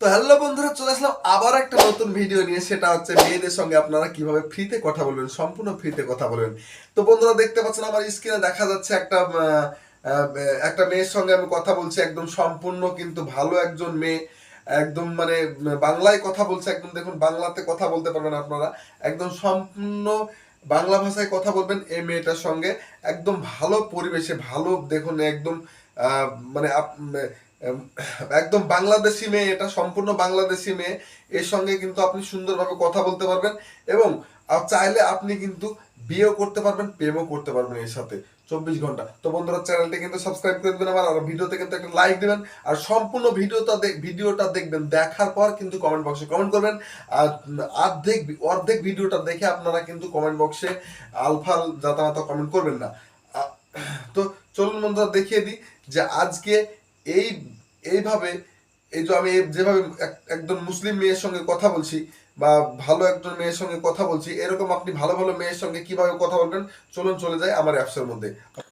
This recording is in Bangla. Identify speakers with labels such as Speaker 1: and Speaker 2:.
Speaker 1: তো হ্যালো বন্ধুরা, চলে আসলাম আবার একটা নতুন ভিডিও নিয়ে। সেটা হচ্ছে মেয়েদের সঙ্গে আপনারা কীভাবে ফ্রিতে কথা বলবেন, সম্পূর্ণ ফ্রিতে কথা বলবেন। তো বন্ধুরা, দেখতে পাচ্ছেন আমার স্ক্রিনে দেখা যাচ্ছে একটা একটা মেয়ের সঙ্গে আমি কথা বলছি, একদম সম্পূর্ণ কিন্তু ভালো একজন মেয়ে। একদম মানে বাংলায় কথা বলছে, একদম দেখুন, বাংলাতে কথা বলতে পারবেন আপনারা। একদম সম্পূর্ণ বাংলা ভাষায় কথা বলবেন এই মেয়েটার সঙ্গে। একদম ভালো পরিবেশে, ভালো দেখুন, একদম মানে একদম বাংলাদেশি মেয়ে, এটা সম্পূর্ণ বাংলাদেশি মেয়ে। এর সঙ্গে কিন্তু আপনি সুন্দরভাবে কথা বলতে পারবেন এবং চাইলে আপনি কিন্তু বিয়েও করতে পারবেন, প্রেমও করতে পারবেন এর সাথে। চব্বিশ ঘণ্টা। তো বন্ধুরা, চ্যানেলটি কিন্তু সাবস্ক্রাইব করে দেবেন আমার, আর ভিডিওতে কিন্তু একটা লাইক দেবেন। আর সম্পূর্ণ ভিডিওটা ভিডিওটা দেখবেন, দেখার পর কিন্তু কমেন্ট বক্সে কমেন্ট করবেন। আর অর্ধেক অর্ধেক ভিডিওটা দেখে আপনারা কিন্তু কমেন্ট বক্সে আলফাল জাতামাতা কমেন্ট করবেন না। তো চলুন বন্ধুরা, দেখিয়ে দিই যে আজকে এই এইভাবে, এই যে আমি যেভাবে এক- একজন মুসলিম মেয়ের সঙ্গে কথা বলছি বা ভালো একজন মেয়ের সঙ্গে কথা বলছি, এরকম আপনি ভালো ভালো মেয়ের সঙ্গে কীভাবে কথা বলবেন? চলুন চলে যায় আমার অ্যাপসের মধ্যে।